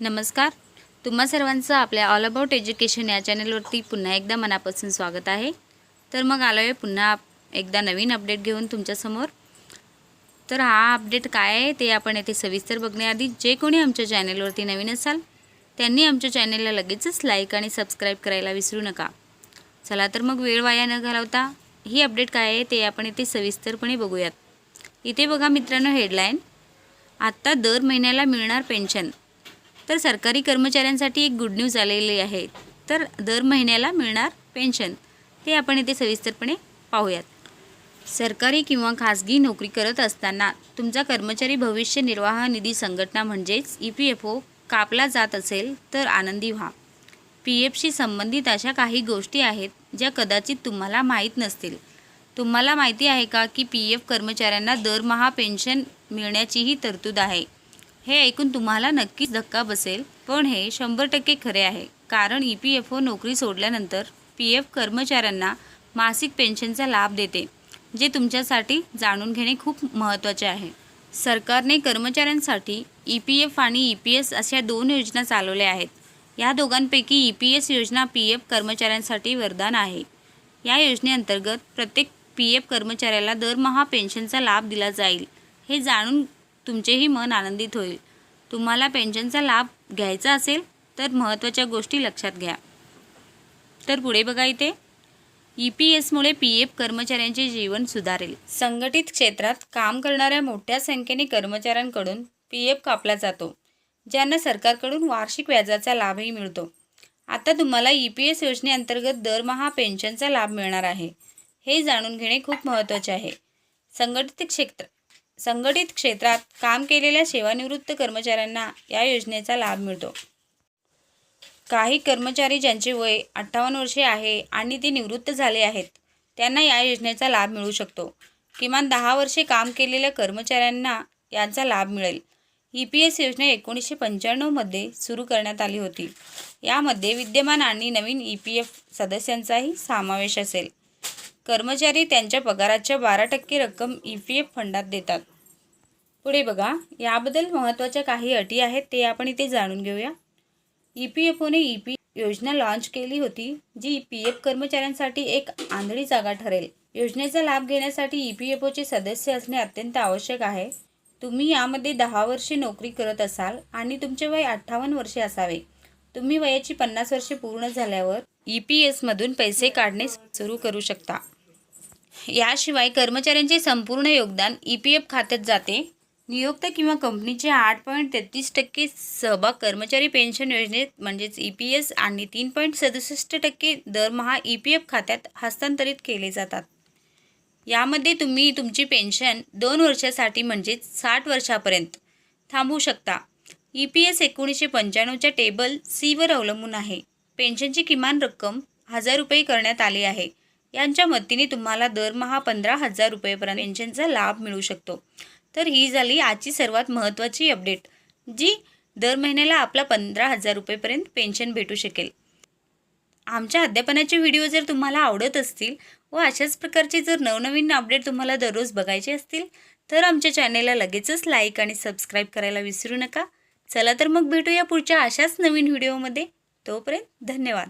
नमस्कार. तुम्हा सर्वांचं आपल्या ऑल अबाउट एज्युकेशन या चॅनलवरती पुन्हा एकदा मनापासून स्वागत आहे. तर मग आलो आहे पुन्हा एकदा नवीन अपडेट घेऊन तुमच्यासमोर तर हा अपडेट काय आहे ते आपण येथे सविस्तर बघण्याआधी जे कोणी आमच्या चॅनलवरती नवीन असाल त्यांनी आमच्या चॅनलला लगेचच लाईक आणि सबस्क्राईब करायला विसरू नका. चला तर मग वेळ वाया न घालवता ही अपडेट काय आहे ते आपण येथे सविस्तरपणे बघूयात. इथे बघा मित्रांनो हेडलाईन आत्ता दर महिन्याला मिळणार पेन्शन तर सरकारी कर्मचाऱ्यांसाठी एक गुड न्यूज आलेली आहे. तर दर महिन्याला मिळणार पेन्शन ते आपण इथे सविस्तरपणे पाहूयात. सरकारी किंवा खाजगी नोकरी करत असताना तुमचा कर्मचारी भविष्य निर्वाह निधी संघटना म्हणजेच ई पी एफ ओ कापला जात असेल तर आनंदी व्हा. पी एफशी संबंधित अशा काही गोष्टी आहेत ज्या कदाचित तुम्हाला माहीत नसतील. तुम्हाला माहिती आहे का की पी एफ कर्मचाऱ्यांना दरमहा पेन्शन मिळण्याचीही तरतूद आहे. हे ऐकून तुम्हाला नक्कीच धक्का बसेल. पण हे शंभर टक्के खरे आहे. कारण ई पी एफ ओ नोकरी सोडल्यानंतर पी एफ कर्मचाऱ्यांना मासिक पेन्शनचा लाभ देते जे तुमच्यासाठी जाणून घेणे खूप महत्त्वाचे आहे. सरकारने कर्मचाऱ्यांसाठी ई पी एफ आणि ई पी एस अशा दोन योजना चालवल्या आहेत. या दोघांपैकी ई पी एस योजना पी एफ कर्मचाऱ्यांसाठी वरदान आहे. या योजनेअंतर्गत प्रत्येक पी एफ कर्मचाऱ्याला दरमहा पेन्शनचा लाभ दिला जाईल हे जाणून तुमचेही मन आनंदित होईल. तुम्हाला पेन्शनचा लाभ घ्यायचा असेल तर महत्त्वाच्या गोष्टी लक्षात घ्या. तर पुढे बघा इथे. ई पी एसमुळे पी एफ कर्मचाऱ्यांचे जीवन सुधारेल. संघटित क्षेत्रात काम करणाऱ्या मोठ्या संख्येने कर्मचाऱ्यांकडून पी एफ कापला जातो ज्यांना सरकारकडून वार्षिक व्याजाचा लाभही मिळतो. आता तुम्हाला ई पी एस योजनेअंतर्गत दरमहा पेन्शनचा लाभ मिळणार आहे. हे जाणून घेणे खूप महत्त्वाचे आहे. संघटित क्षेत्र संघटित क्षेत्रात काम केलेल्या सेवानिवृत्त कर्मचाऱ्यांना या योजनेचा लाभ मिळतो. काही कर्मचारी ज्यांचे वय अठ्ठावन्न वर्षे आहे आणि ते निवृत्त झाले आहेत त्यांना या योजनेचा लाभ मिळू शकतो. किमान दहा वर्षे काम केलेल्या कर्मचाऱ्यांना यांचा लाभ मिळेल. ई पी एस योजना एकोणीसशे पंच्याण्णवमध्ये सुरू करण्यात आली होती. यामध्ये विद्यमान आणि नवीन ई पी एफ सदस्यांचाही समावेश असेल. कर्मचारी त्यांच्या पगाराच्या बारा टक्के रक्कम ई पी एफ फंडात देतात. पुढे बघा याबद्दल महत्त्वाच्या काही अटी आहेत ते आपण इथे जाणून घेऊया. ई पी एफ ओने ई पी योजना लॉन्च केली होती जी पी एफ कर्मचाऱ्यांसाठी एक आंधळी जागा ठरेल. योजनेचा लाभ घेण्यासाठी ई पी एफ ओचे सदस्य असणे अत्यंत आवश्यक आहे. तुम्ही यामध्ये दहा वर्षे नोकरी करत असाल आणि तुमचे वय अठ्ठावन्न वर्षे असावे. तुम्ही वयाची पन्नास वर्षे पूर्ण झाल्यावर ई पी एसमधून पैसे काढणे सुरू करू शकता. याशिवाय कर्मचाऱ्यांचे संपूर्ण योगदान ई पी एफ खात्यात जाते. नियोक्त किंवा कंपनीचे आठ पॉईंट तेहतीस टक्के सहभाग कर्मचारी पेन्शन योजनेत म्हणजेच ई पी एस आणि तीन पॉईंट सदुसष्ट टक्के दरमहा ई पी एफ खात्यात हस्तांतरित केले जातात. यामध्ये तुम्ही तुमची पेन्शन दोन वर्षासाठी म्हणजेच साठ वर्षापर्यंत थांबवू शकता. ई पी एस एकोणीसशे पंच्याण्णवच्या टेबल सीवर अवलंबून आहे. पेन्शनची किमान रक्कम हजार रुपये करण्यात आली आहे. यांच्या मदतीने तुम्हाला दरमहा पंधरा हजार रुपयेपर्यंत पेन्शनचा लाभ मिळू शकतो. तर ही झाली आजची सर्वात महत्त्वाची अपडेट जी दर महिन्याला आपला पंधरा हजार रुपयेपर्यंत पेन्शन भेटू शकेल. आमच्या अध्यापनाचे व्हिडिओ जर तुम्हाला आवडत असतील व अशाच प्रकारचे जर नवनवीन अपडेट तुम्हाला दररोज बघायचे असतील तर आमच्या चॅनेलला लगेचच लाईक आणि सबस्क्राईब करायला विसरू नका. चला तर मग भेटूया पुढच्या अशाच नवीन व्हिडिओमध्ये. तोपर्यंत धन्यवाद.